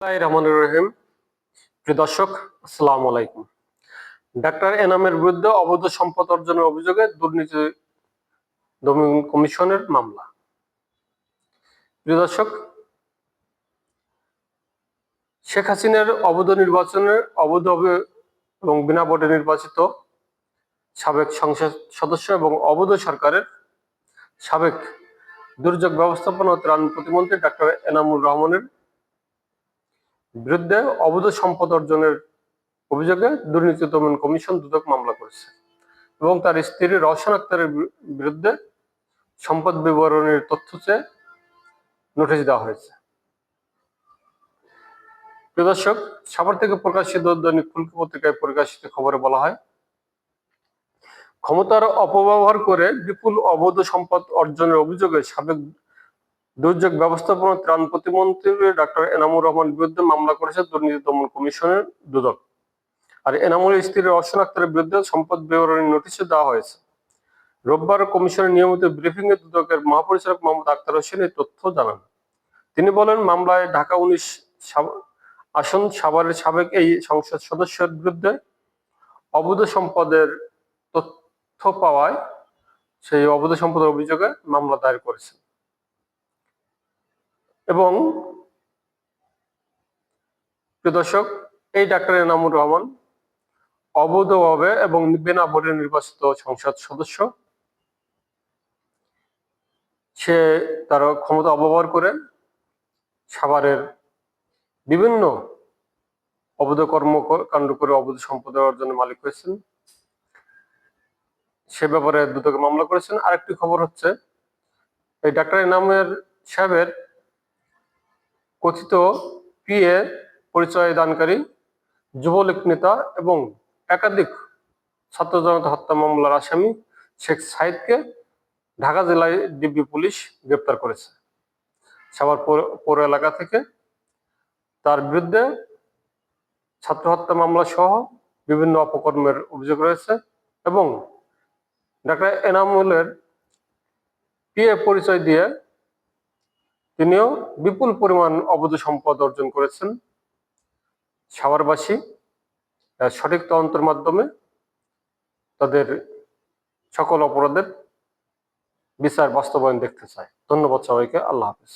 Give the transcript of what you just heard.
রহমানুর রহিম। প্রিয় আসসালামু আলাইকুম। ডাক্তার এনামের বিরুদ্ধে অবৈধ সম্পদ অর্জনের অভিযোগে দুর্নীতি দমন কমিশনের মামলা। প্রিয় শেখ হাসিনার অবৈধ নির্বাচনে অবৈধভাবে এবং বিনা ভোটে নির্বাচিত সাবেক সংসদ সদস্য এবং অবৈধ সরকারের সাবেক দুর্যোগ ব্যবস্থাপনা ও ত্রাণ প্রতিমন্ত্রী ডাক্তার এনামুর রহমানের বিরুদ্ধে অবৈধ সম্পদ অর্জনের অভিযোগে দুর্নীতি দমন কমিশন দুদক মামলা করেছে এবং তার স্ত্রী রওশন আক্তারের বিরুদ্ধে সম্পদ বিবরণের তথ্য চেয়ে নোটিশ দেওয়া হয়েছে। প্রিয় দর্শক, সাভার থেকে প্রকাশিত দৈনিক ফুলকি পত্রিকায় প্রকাশিত খবরে বলা হয়, ক্ষমতার অপব্যবহার করে বিপুল অবৈধ সম্পদ অর্জনের অভিযোগে সাবেক দুর্যোগ ব্যবস্থাপনা ত্রাণ প্রতিমন্ত্রী ডাক্তার এনামুর রহমান বিরুদ্ধে মামলা করেছে দুর্নীতি দমন কমিশনের দুদক। আর এনামুলের স্ত্রী রওশন আক্তারের বিরুদ্ধে সম্পদ বিবরণী নোটিশে দেওয়া হয়েছে। রোববার কমিশনের নিয়মিত ব্রিফিং এ দুদকের মহাপরিচালক মোহাম্মদ আক্তার হোসেন এই তথ্য জানান। তিনি বলেন, মামলায় ঢাকা উনিশ আসন সাভারের সাবেক এই সংসদ সদস্যের বিরুদ্ধে অবৈধ সম্পদের তথ্য পাওয়ায় সেই অবৈধ সম্পদের অভিযোগে মামলা দায়ের করেছেন। এবং দর্শক, এই ডাক্তার এনামুর রহমান অবৈধভাবে এবং বিনা ভোটে নির্বাচিত সংসদ সদস্য। সে তার ক্ষমতা অপব্যবহার করে সাভারের বিভিন্ন অবৈধ কর্মকাণ্ড করে অবৈধ সম্পদ অর্জনের মালিক হয়েছেন। সে ব্যাপারে দুদকে মামলা করেছেন। আরেকটি খবর হচ্ছে, এই ডাক্তার এনামের সাহেবের কথিত পিএ পরিচয় দানকারী, যুবলীগ নেতা এবং একাধিক ছাত্র জনতা হত্যা মামলার আসামি শেখ সাইদকে ঢাকা জেলায় ডিবি পুলিশ গ্রেপ্তার করেছে। পৌর- পৌর এলাকা থেকে তার বিরুদ্ধে ছাত্র হত্যা মামলা সহ বিভিন্ন অপকর্মের অভিযোগ রয়েছে এবং ডাক্তার এনামুলের পিএ পরিচয় দিয়ে তিনিও বিপুল পরিমাণ অবৈধ সম্পদ অর্জন করেছেন। সাভারবাসী সঠিক তদন্তের মাধ্যমে তাদের সকল অপরাধের বিচার বাস্তবায়ন দেখতে চায়। ধন্যবাদ সবাইকে, আল্লাহ হাফিজ।